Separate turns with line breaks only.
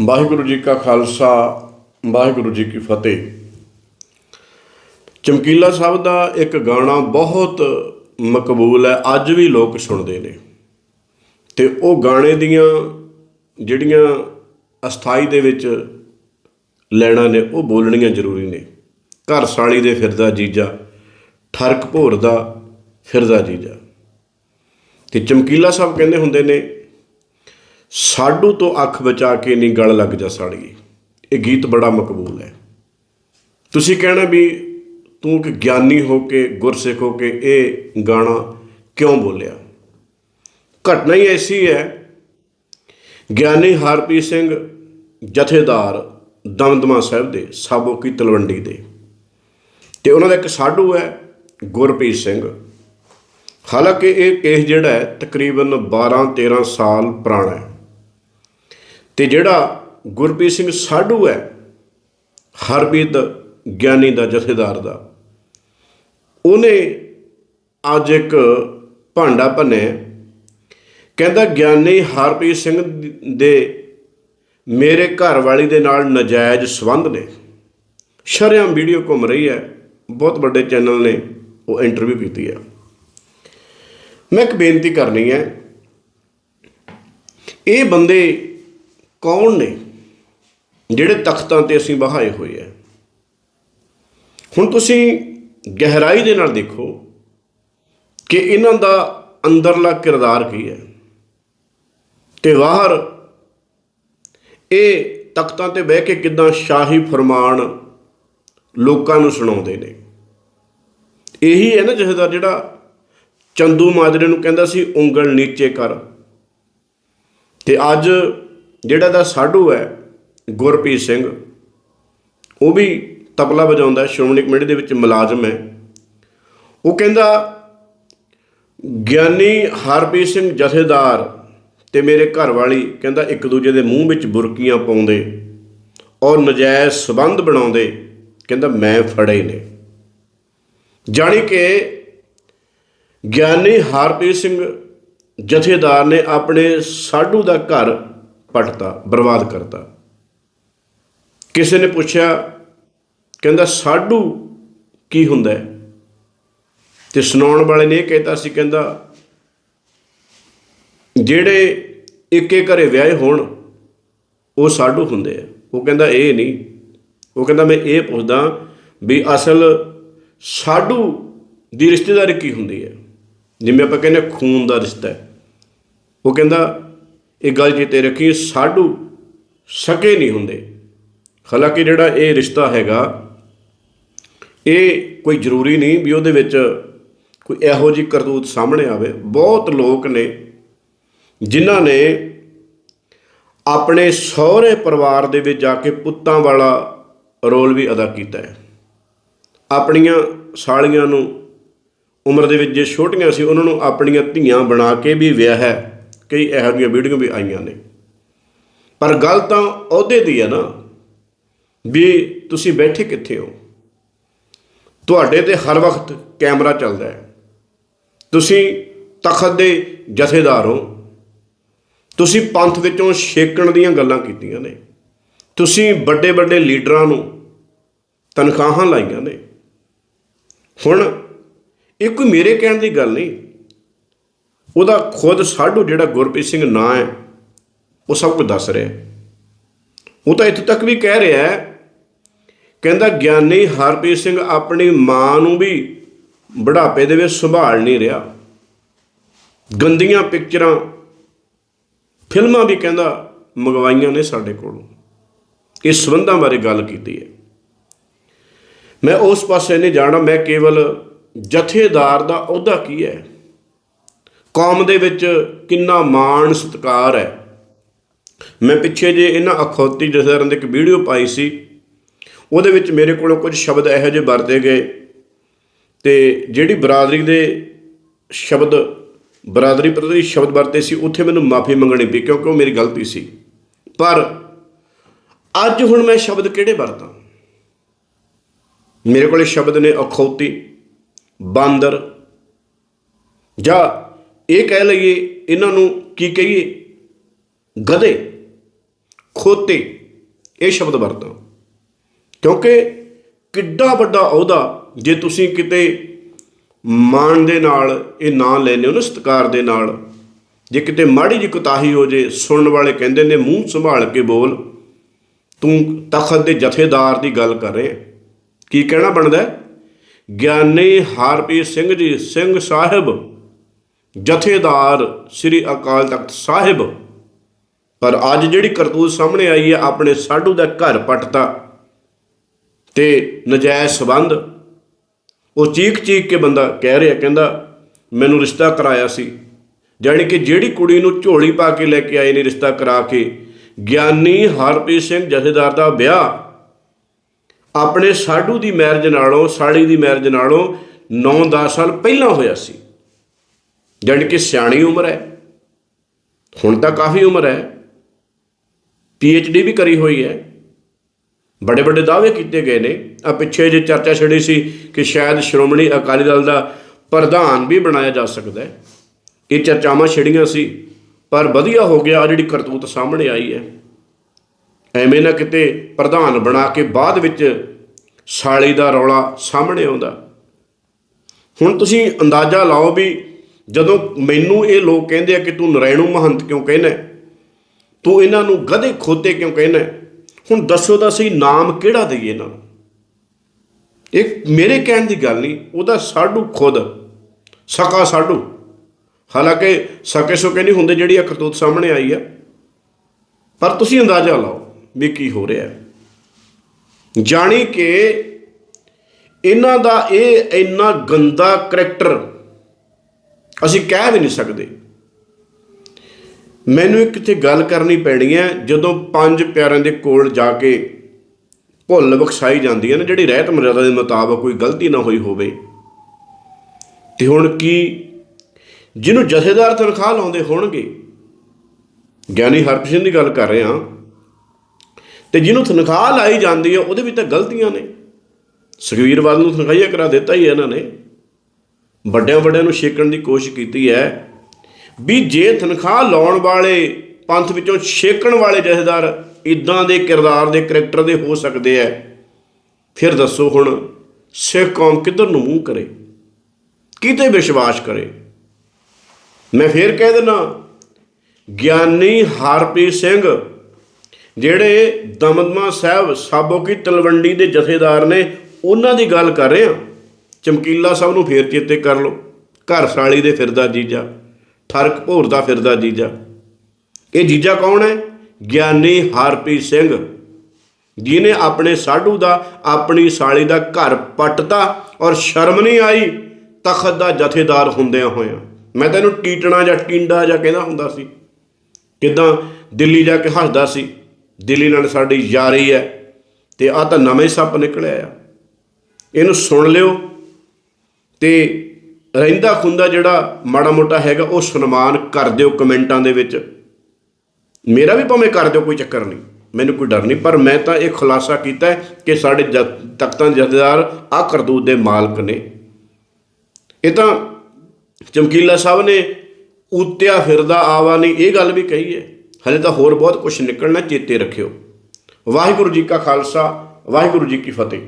ਵਾਹਿਗੁਰੂ ਜੀ ਕਾ ਖਾਲਸਾ, ਵਾਹਿਗੁਰੂ ਜੀ ਕੀ ਫਤਿਹ। ਚਮਕੀਲਾ ਸਾਹਿਬ ਦਾ ਇੱਕ ਗਾਣਾ ਬਹੁਤ ਮਕਬੂਲ ਹੈ, ਅੱਜ ਵੀ ਲੋਕ ਸੁਣਦੇ ਨੇ। ਤੇ ਉਹ ਗਾਣੇ ਦੀਆਂ ਜਿਹੜੀਆਂ ਅਸਥਾਈ ਦੇ ਵਿੱਚ ਲੈਣਾ ਨੇ, ਉਹ ਬੋਲਣੀਆਂ ਜ਼ਰੂਰੀ ਨੇ। ਘਰ ਸਾਲੀ ਦੇ ਫਿਰਦਾ ਜੀਜਾ, ਠਰਕ ਭੋਰ ਦਾ ਫਿਰਦਾ ਜੀਜਾ। ਤੇ ਚਮਕੀਲਾ ਸਾਹਿਬ ਕਹਿੰਦੇ ਹੁੰਦੇ ਨੇ ਸਾਡੂ ਤੋਂ ਅੱਖ ਬਚਾ ਕੇ ਨਹੀਂ ਗਲ ਲੱਗ ਜਾ ਸਾੜੀਏ ਇਹ ਗੀਤ ਬੜਾ ਮਕਬੂਲ ਹੈ। ਤੁਸੀਂ ਕਹਿਣਾ ਵੀ ਤੂੰ ਕਿ ਗਿਆਨੀ ਹੋ ਕੇ, ਗੁਰਸਿੱਖ ਹੋ ਕੇ ਇਹ ਗਾਣਾ ਕਿਉਂ ਬੋਲਿਆ? ਘਟਨਾ ਹੀ ਐਸੀ ਹੈ। ਗਿਆਨੀ ਹਰਪ੍ਰੀਤ ਸਿੰਘ ਜਥੇਦਾਰ ਦਮਦਮਾ ਸਾਹਿਬ ਦੇ, ਸਾਬੋ ਕੀ ਤਲਵੰਡੀ ਦੇ। ਤੇ ਉਹਨਾਂ ਦਾ ਇੱਕ ਸਾਡੂ ਹੈ, ਗੁਰਪ੍ਰੀਤ ਸਿੰਘ। ਹਾਲਾਂਕਿ ਇਹ ਕੇਸ ਜਿਹੜਾ ਹੈ, ਤਕਰੀਬਨ 12 13 ਸਾਲ ਪੁਰਾਣਾ ਹੈ। ਤੇ ਜਿਹੜਾ ਗੁਰਪ੍ਰੀਤ ਸਿੰਘ ਸਾਡੂ ਹੈ, ਹਰਪ੍ਰੀਤ ਗਿਆਨੀ ਦਾ, ਜਥੇਦਾਰ ਦਾ, ਉਹਨੇ ਅੱਜ ਇੱਕ ਭਾਂਡਾ ਭੰਨਿਆ। ਕਹਿੰਦਾ, ਗਿਆਨੀ ਹਰਪ੍ਰੀਤ ਸਿੰਘ ਦੇ ਮੇਰੇ ਘਰ ਵਾਲੀ ਦੇ ਨਾਲ ਨਜਾਇਜ਼ ਸੰਬੰਧ ਨੇ। ਸ਼ਰੇਆਮ ਵੀਡੀਓ ਘੁੰਮ ਰਹੀ ਹੈ। ਬਹੁਤ ਵੱਡੇ ਚੈਨਲ ਨੇ, ਉਹ ਇੰਟਰਵਿਊ ਕੀਤੀ ਹੈ। ਮੈਂ ਇੱਕ ਬੇਨਤੀ ਕਰਨੀ ਹੈ, ਇਹ ਬੰਦੇ ਕੌਣ ਨੇ? ਜਿਹੜੇ ਤਖਤਾਂ ਤੇ ਅਸੀਂ ਬਹਾਏ ਹੋਏ ਆ। ਹੁਣ ਤੁਸੀਂ ਗਹਿਰਾਈ ਦੇ ਨਾਲ ਦੇਖੋ ਕਿ ਇਹਨਾਂ ਦਾ ਅੰਦਰਲਾ ਕਿਰਦਾਰ ਕੀ ਹੈ। ਤੇ ਬਾਹਰ ਇਹ ਤਖਤਾਂ ਤੇ ਬਹਿ ਕੇ ਕਿਦਾਂ ਸ਼ਾਹੀ ਫਰਮਾਨ ਲੋਕਾਂ ਨੂੰ ਸੁਣਾਉਂਦੇ ਨੇ। ਇਹੀ ਹੈ ਨਾ ਜਹੇਦਾਰ ਜਿਹੜਾ ਚੰਦੂ ਮਾਜਰੇ ਨੂੰ ਕਹਿੰਦਾ ਸੀ, ਉਂਗਲ ਨੀਚੇ ਕਰ। ਤੇ ਅੱਜ ਜਿਹੜਾ ਦਾ ਸਾਡੂ ਹੈ, ਗੁਰਪ੍ਰੀਤ ਸਿੰਘ, ਉਹ ਵੀ ਤਬਲਾ ਵਜਾਉਂਦਾ ਸ਼੍ਰੋਮਣੀ ਕਮੇਟੀ ਦੇ ਵਿੱਚ ਮੁਲਾਜ਼ਮ ਹੈ। ਉਹ ਕਹਿੰਦਾ, ਗਿਆਨੀ ਹਰਪ੍ਰੀਤ ਸਿੰਘ ਜਥੇਦਾਰ ਤੇ ਮੇਰੇ ਘਰ ਵਾਲੀ ਕਹਿੰਦਾ, ਇੱਕ ਦੂਜੇ ਦੇ ਮੂੰਹ ਵਿੱਚ ਬੁਰਕੀਆਂ ਪਾਉਂਦੇ ਔਰ ਨਜਾਇਜ਼ ਸਬੰਧ ਬਣਾਉਂਦੇ। ਕਹਿੰਦਾ, ਮੈਂ ਫੜੇ ਨੇ। ਜਾਣੀ ਕਿ ਗਿਆਨੀ ਹਰਪ੍ਰੀਤ ਸਿੰਘ ਜਥੇਦਾਰ ਨੇ ਆਪਣੇ ਸਾਡੂ ਦਾ ਘਰ ਪਟਤਾ ਬਰਬਾਦ ਕਰਤਾ। ਕਿਸੇ ਨੇ ਪੁੱਛਿਆ, ਕਹਿੰਦਾ, ਸਾਡੂ ਕੀ ਹੁੰਦਾ ਹੈ? ਤੇ ਸੁਣਾਉਣ ਵਾਲੇ ਨੇ ਇਹ ਕਹਿਤਾ ਸੀ, ਕਹਿੰਦਾ, ਜਿਹੜੇ ਇੱਕੇ ਘਰੇ ਵਿਆਹੇ ਹੋਣ, ਉਹ ਸਾਡੂ ਹੁੰਦੇ ਆ। ਉਹ ਕਹਿੰਦਾ, ਇਹ ਨਹੀਂ। ਉਹ ਕਹਿੰਦਾ, ਮੈਂ ਇਹ ਪੁੱਛਦਾ ਵੀ ਅਸਲ ਸਾਡੂ ਦੀ ਰਿਸ਼ਤੇਦਾਰੀ ਕੀ ਹੁੰਦੀ ਹੈ? ਜਿਵੇਂ ਆਪਾਂ ਕਹਿੰਦੇ ਹਾਂ, ਖੂਨ ਦਾ ਰਿਸ਼ਤਾ ਹੈ। ਉਹ ਕਹਿੰਦਾ ਇਹ ਗੱਲ ਜਿੱਤੇ ਰੱਖੀ ਸਾਡੂ ਸਕੇ ਨਹੀਂ ਹੁੰਦੇ। ਹਾਲਾਂਕਿ ਜਿਹੜਾ ਇਹ ਰਿਸ਼ਤਾ ਹੈਗਾ, ਇਹ ਕੋਈ ਜ਼ਰੂਰੀ ਨਹੀਂ ਵੀ ਉਹਦੇ ਵਿੱਚ ਕੋਈ ਇਹੋ ਜਿਹੀ ਕਰਤੂਤ ਸਾਹਮਣੇ ਆਵੇ। ਬਹੁਤ ਲੋਕ ਨੇ ਜਿਨ੍ਹਾਂ ਨੇ ਆਪਣੇ ਸਹੁਰੇ ਪਰਿਵਾਰ ਦੇ ਵਿੱਚ ਜਾ ਕੇ ਪੁੱਤਾਂ ਵਾਲਾ ਰੋਲ ਵੀ ਅਦਾ ਕੀਤਾ ਹੈ। ਆਪਣੀਆਂ ਸਾਲੀਆਂ ਨੂੰ ਉਮਰ ਦੇ ਵਿੱਚ ਜੇ ਛੋਟੀਆਂ ਸੀ, ਉਹਨਾਂ ਨੂੰ ਆਪਣੀਆਂ ਧੀਆਂ ਬਣਾ ਕੇ ਵੀ ਵਿਆਹ ਹੈ। ਕਈ ਇਹੋ ਜਿਹੀਆਂ ਵੀਡੀਓ ਵੀ ਆਈਆਂ ਨੇ। ਪਰ ਗੱਲ ਤਾਂ ਅਹੁਦੇ ਦੀ ਹੈ ਨਾ ਵੀ ਤੁਸੀਂ ਬੈਠੇ ਕਿੱਥੇ ਹੋ? ਤੁਹਾਡੇ ਤੇ ਹਰ ਵਕਤ ਕੈਮਰਾ ਚੱਲਦਾ ਹੈ। ਤੁਸੀਂ ਤਖਤ ਦੇ ਜਥੇਦਾਰ ਹੋ। ਤੁਸੀਂ ਪੰਥ ਵਿੱਚੋਂ ਛੇਕਣ ਦੀਆਂ ਗੱਲਾਂ ਕੀਤੀਆਂ ਨੇ। ਤੁਸੀਂ ਵੱਡੇ ਵੱਡੇ ਲੀਡਰਾਂ ਨੂੰ ਤਨਖਾਹਾਂ ਲਾਈਆਂ ਨੇ। ਹੁਣ ਇਹ ਕੋਈ ਮੇਰੇ ਕਹਿਣ ਦੀ ਗੱਲ ਨਹੀਂ ਉਹਦਾ ਖੁਦ ਸਾਡੂ ਜਿਹੜਾ ਗੁਰਪ੍ਰੀਤ ਸਿੰਘ ਨਾਂ ਹੈ, ਉਹ ਸਭ ਕੁਝ ਦੱਸ ਰਿਹਾ ਉਹ ਤਾਂ ਇੱਥੇ ਤੱਕ ਵੀ ਕਹਿ ਰਿਹਾ ਹੈ, ਕਹਿੰਦਾ ਗਿਆਨੀ ਹਰਪ੍ਰੀਤ ਸਿੰਘ ਆਪਣੀ ਮਾਂ ਨੂੰ ਵੀ ਬੁਢਾਪੇ ਦੇ ਵਿੱਚ ਸੰਭਾਲ ਨਹੀਂ ਰਿਹਾ। ਗੰਦੀਆਂ ਪਿਕਚਰਾਂ, ਫਿਲਮਾਂ ਵੀ ਕਹਿੰਦਾ ਮੰਗਵਾਈਆਂ ਨੇ ਸਾਡੇ ਕੋਲੋਂ। ਇਸ ਸੰਬੰਧਾਂ ਬਾਰੇ ਗੱਲ ਕੀਤੀ ਹੈ। ਮੈਂ ਉਸ ਪਾਸੇ ਨਹੀਂ ਜਾਣਾ, ਮੈਂ ਕੇਵਲ ਜਥੇਦਾਰ ਦਾ ਅਹੁਦਾ ਕੀ ਹੈ? ਕੌਮ ਦੇ ਵਿੱਚ ਕਿੰਨਾ ਮਾਣ ਸਤਿਕਾਰ ਹੈ। ਮੈਂ ਪਿੱਛੇ ਜੇ ਇਹਨਾਂ ਅਖੌਤੀ ਜਥੇਦਾਰਾਂ ਦੀ ਇੱਕ ਵੀਡੀਓ ਪਾਈ ਸੀ, ਉਹਦੇ ਵਿੱਚ ਮੇਰੇ ਕੋਲੋਂ ਕੁਝ ਸ਼ਬਦ ਇਹੋ ਜਿਹੇ ਵਰਤੇ ਗਏ ਤੇ ਜਿਹੜੀ ਬਰਾਦਰੀ ਦੇ ਸ਼ਬਦ, ਬਰਾਦਰੀ ਪ੍ਰਤੀ ਸ਼ਬਦ ਵਰਤੇ ਸੀ, ਉੱਥੇ ਮੈਨੂੰ ਮਾਫੀ ਮੰਗਣੀ ਪਈ ਕਿਉਂਕਿ ਉਹ ਮੇਰੀ ਗਲਤੀ ਸੀ। ਪਰ ਅੱਜ ਹੁਣ ਮੈਂ ਸ਼ਬਦ ਕਿਹੜੇ ਵਰਤਾਂ? ਮੇਰੇ ਕੋਲੇ ਸ਼ਬਦ ਨੇ ਅਖੌਤੀ, ਬਾਂਦਰ ਜਾਂ ਇਹ ਕਹਿ ਲਈਏ, ਇਹਨਾਂ ਨੂੰ ਕੀ ਕਹੀਏ? ਗਧੇ, ਖੋਤੇ, ਇਹ ਸ਼ਬਦ ਵਰਤਾਂ। ਕਿਉਂਕਿ ਕਿੱਡਾ ਵੱਡਾ ਅਹੁਦਾ ਜੇ ਤੁਸੀਂ ਕਿਤੇ ਮਾਣ ਦੇ ਨਾਲ, ਇਹ ਨਾਂ ਲੈਨੇ ਹੋ ਨਾ, ਸਤਿਕਾਰ ਦੇ ਨਾਲ, ਜੇ ਕਿਤੇ ਮਾੜੀ ਜਿਹੀ ਕੁਤਾਹੀ ਹੋ ਜੇ, ਸੁਣਨ ਵਾਲੇ ਕਹਿੰਦੇ ਨੇ, ਮੂੰਹ ਸੰਭਾਲ ਕੇ ਬੋਲ, ਤੂੰ ਤਖਤ ਦੇ ਜਥੇਦਾਰ ਦੀ ਗੱਲ ਕਰ ਰਿਹਾ। ਕੀ ਕਹਿਣਾ ਬਣਦਾ ਗਿਆਨੀ ਹਰਪ੍ਰੀਤ ਸਿੰਘ ਜੀ, ਸਿੰਘ ਸਾਹਿਬ ਜਥੇਦਾਰ ਸ੍ਰੀ ਅਕਾਲ ਤਖਤ ਸਾਹਿਬ। ਪਰ ਅੱਜ ਜਿਹੜੀ ਕਰਤੂਤ ਸਾਹਮਣੇ ਆਈ ਹੈ, ਆਪਣੇ ਸਾਧੂ ਦਾ ਘਰ ਪਟਤਾ ਤੇ ਨਜਾਇਜ਼ ਸਬੰਧ। ਉਹ ਚੀਕ ਚੀਕ ਕੇ ਬੰਦਾ ਕਹਿ ਰਿਹਾ, ਕਹਿੰਦਾ, ਮੈਨੂੰ ਰਿਸ਼ਤਾ ਕਰਾਇਆ ਸੀ। ਜਾਣੀ ਕਿ ਜਿਹੜੀ ਕੁੜੀ ਨੂੰ ਝੋਲੀ ਪਾ ਕੇ ਲੈ ਕੇ ਆਏ ਨੇ ਰਿਸ਼ਤਾ ਕਰਾ ਕੇ, ਗਿਆਨੀ ਹਰਪ੍ਰੀਤ ਸਿੰਘ ਜਥੇਦਾਰ ਦਾ ਵਿਆਹ। ਆਪਣੇ ਸਾਧੂ ਦੀ ਮੈਰਿਜ ਨਾਲੋਂ ਸਾੜੀ ਦੀ ਮੈਰਿਜ ਨਾਲੋਂ 9-10 ਸਾਲ ਪਹਿਲਾਂ ਹੋਇਆ ਸੀ। ਜਾਣੀ ਕਿ ਸਿਆਣੀ ਉਮਰ ਹੈ। ਹੁਣ ਤਾਂ ਕਾਫੀ ਉਮਰ ਹੈ। ਡੀ ਵੀ ਕਰੀ ਹੋਈ ਹੈ। ਬੜੇ ਵੱਡੇ ਦਾਅਵੇ ਕੀਤੇ ਗਏ ਨੇ। ਆ ਪਿੱਛੇ ਜੇ ਚਰਚਾ ਛੜੀ ਸੀ ਕਿ ਸ਼ਾਇਦ ਸ਼੍ਰੋਮਣੀ ਅਕਾਲੀ ਦਲ ਦਾ ਪ੍ਰਧਾਨ ਵੀ ਬਣਾਇਆ ਜਾ ਸਕਦਾ ਹੈ। ਇਹ ਚਰਚਾਵਾਂ ਛਿੜੀਆਂ ਸੀ, ਪਰ ਵਧੀਆ ਹੋ ਗਿਆ ਆ ਜਿਹੜੀ ਕਰਤੂਤ ਸਾਹਮਣੇ ਆਈ ਹੈ। ਐਵੇਂ ਨਾ ਕਿਤੇ ਪ੍ਰਧਾਨ ਬਣਾ ਕੇ ਬਾਅਦ ਵਿੱਚ ਸਾਲੀ ਦਾ ਰੌਲਾ ਸਾਹਮਣੇ ਆਉਂਦਾ। ਹੁਣ ਤੁਸੀਂ ਅੰਦਾਜ਼ਾ ਲਾਓ ਵੀ ਜਦੋਂ ਮੈਨੂੰ ਇਹ ਲੋਕ ਕਹਿੰਦੇ ਆ ਕਿ ਤੂੰ ਨਰੈਣੂ ਮਹੰਤ ਕਿਉਂ ਕਹਿੰਦਾ ਤੂੰ ਇਹਨਾਂ ਨੂੰ ਗਧੇ ਖੋਤੇ ਕਿਉਂ ਕਹਿੰਦਾ ਹੁਣ ਦੱਸੋ ਤਾਂ ਸਹੀ ਨਾਮ ਕਿਹੜਾ ਦਈਏ ਇਹਨਾਂ ਨੂੰ? ਇਹ ਮੇਰੇ ਕਹਿਣ ਦੀ ਗੱਲ ਨਹੀਂ, ਉਹਦਾ ਸਾਡੂ ਖੁਦ, ਸਕਾ ਸਾਡੂ। ਹਾਲਾਂਕਿ ਸਕੇ ਸੁਕੇ ਨਹੀਂ ਹੁੰਦੇ ਜਿਹੜੀ ਅਖਤੂਤ ਸਾਹਮਣੇ ਆਈ ਆ। ਪਰ ਤੁਸੀਂ ਅੰਦਾਜ਼ਾ ਲਾਓ ਵੀ ਕੀ ਹੋ ਰਿਹਾ ਜਾਣੀ ਕਿ ਇਹਨਾਂ ਦਾ ਇਹ ਇੰਨਾ ਗੰਦਾ ਕਰੈਕਟਰ ਅਸੀਂ ਕਹਿ ਵੀ ਨਹੀਂ ਸਕਦੇ। ਮੈਨੂੰ ਇੱਕ ਇੱਥੇ ਗੱਲ ਕਰਨੀ ਪੈਣੀ ਹੈ, ਜਦੋਂ ਪੰਜ ਪਿਆਰਿਆਂ ਦੇ ਕੋਲ ਜਾ ਕੇ ਭੁੱਲ ਬਖਸ਼ਾਈ ਜਾਂਦੀ ਹੈ ਨਾ, ਜਿਹੜੀ ਰਹਿਤ ਮਰਿਆਦਾ ਦੇ ਮੁਤਾਬਕ ਕੋਈ ਗਲਤੀ ਨਾ ਹੋਈ ਹੋਵੇ। ਤੇ ਹੁਣ ਕੀ ਜਿਹਨੂੰ ਜਥੇਦਾਰ ਤਨਖਾਹ ਲਾਉਂਦੇ ਹੋਣਗੇ? ਗਿਆਨੀ ਹਰਪ੍ਰੀਤ ਦੀ ਗੱਲ ਕਰ ਰਿਹਾ। ਹਾਂ ਤੇ ਜਿਹਨੂੰ ਤਨਖਾਹ ਲਾਈ ਜਾਂਦੀ ਹੈ, ਉਹਦੇ ਵਿੱਚ ਤਾਂ ਗਲਤੀਆਂ ਨੇ। ਸੁਖਵੀਰ ਬਾਦਲ ਨੂੰ ਤਨਖਾਹੀਆ ਕਰਾ ਦਿੱਤਾ ਹੀ ਹੈ ਇਹਨਾਂ ਨੇ। ਵੱਡਿਆਂ ਵੱਡਿਆਂ ਨੂੰ ਛੇਕਣ ਦੀ ਕੋਸ਼ਿਸ਼ ਕੀਤੀ ਹੈ ਵੀ ਜੇ ਤਨਖਾਹ ਲਾਉਣ ਵਾਲੇ ਪੰਥ ਵਿੱਚੋਂ ਛੇਕਣ ਵਾਲੇ ਜਥੇਦਾਰ ਇਦਾਂ ਦੇ ਕਿਰਦਾਰ ਦੇ ਕਰੈਕਟਰ ਦੇ ਹੋ ਸਕਦੇ ਐ ਫਿਰ ਦੱਸੋ ਹੁਣ ਸਿੱਖ ਕੌਮ ਕਿੱਧਰ ਨੂੰ ਮੂੰਹ ਕਰੇ? ਕਿਤੇ ਵਿਸ਼ਵਾਸ ਕਰੇ? ਮੈਂ ਫੇਰ ਕਹਿ ਦਿੰਦਾ ਗਿਆਨੀ ਹਰਪ੍ਰੀਤ ਸਿੰਘ ਜਿਹੜੇ ਦਮਦਮਾ ਸਾਹਿਬ ਸਾਬੋ ਕੀ ਤਲਵੰਡੀ ਦੇ ਜਥੇਦਾਰ ਨੇ, ਉਹਨਾਂ ਦੀ ਗੱਲ ਕਰ ਰਹੇ ਆ ਚਮਕੀਲਾ ਸਾਹਿਬ ਨੂੰ ਫੇਰ ਚੇਤੇ ਕਰ ਲਓ। ਘਰ ਸਾਲੀ ਦੇ ਫਿਰਦਾ ਜੀਜਾ ਠਰਕ ਭੋਰਦਾ ਫਿਰਦਾ ਜੀਜਾ। ਇਹ ਜੀਜਾ ਕੌਣ ਹੈ? ਗਿਆਨੀ ਹਰਪ੍ਰੀਤ ਸਿੰਘ। ਜਿਨੇ ਆਪਣੇ ਸਾਧੂ ਦਾ, ਆਪਣੀ ਸਾਲੀ ਦਾ ਘਰ ਪੱਟਤਾ ਔਰ ਸ਼ਰਮ ਨਹੀਂ ਆਈ, ਤਖਤ ਦਾ ਜਥੇਦਾਰ ਹੁੰਦਿਆਂ ਹੋਇਆਂ। ਮੈਂ ਤੈਨੂੰ ਟੀਟਣਾ ਜਾਂ ਟਿੰਡਾ ਜਾਂ ਕਹਿੰਦਾ ਹੁੰਦਾ ਸੀ। ਕਿਦਾਂ ਦਿੱਲੀ ਜਾ ਕੇ ਹੱਸਦਾ ਸੀ। ਦਿੱਲੀ ਨਾਲ ਸਾਡੀ ਯਾਰੀ ਹੈ ਤੇ ਆ ਤਾਂ ਨਵੇਂ ਸੱਪ ਨਿਕਲਿਆ ਆ। ਇਹਨੂੰ ਸੁਣ ਲਿਓ। ਤੇ ਰਹਿੰਦਾ ਖੁੰਦਾ ਜਿਹੜਾ ਮਾੜਾ ਮੋਟਾ ਹੈਗਾ, ਉਹ ਸਨਮਾਨ ਕਰ ਦਿਓ ਕਮੈਂਟਾਂ ਦੇ ਵਿੱਚ। ਮੇਰਾ ਵੀ ਭਾਵੇਂ ਕਰ ਦਿਓ, ਕੋਈ ਚੱਕਰ ਨਹੀਂ। ਮੈਨੂੰ ਕੋਈ ਡਰ ਨਹੀਂ, ਪਰ ਮੈਂ ਤਾਂ ਇਹ ਖੁਲਾਸਾ ਕੀਤਾ ਕਿ ਸਾਡੇ ਜ- ਤਖਤਾਂ ਦੇ ਜਥੇਦਾਰ ਆ ਕਰਤੂਤ ਦੇ ਮਾਲਕ ਨੇ। ਇਹ ਤਾਂ ਚਮਕੀਲਾ ਸਾਹਿਬ ਨੇ ਉਤਿਆ ਫਿਰਦਾ ਆਵਾ ਨਹੀਂ, ਇਹ ਗੱਲ ਵੀ ਕਹੀ ਹੈ। ਹਲੇ ਤਾਂ ਹੋਰ ਬਹੁਤ ਕੁਝ ਨਿਕਲਣਾ, ਚੇਤੇ ਰੱਖਿਓ। ਵਾਹਿਗੁਰੂ ਜੀ ਕਾ ਖਾਲਸਾ, ਵਾਹਿਗੁਰੂ ਜੀ ਕੀ ਫਤਿਹ।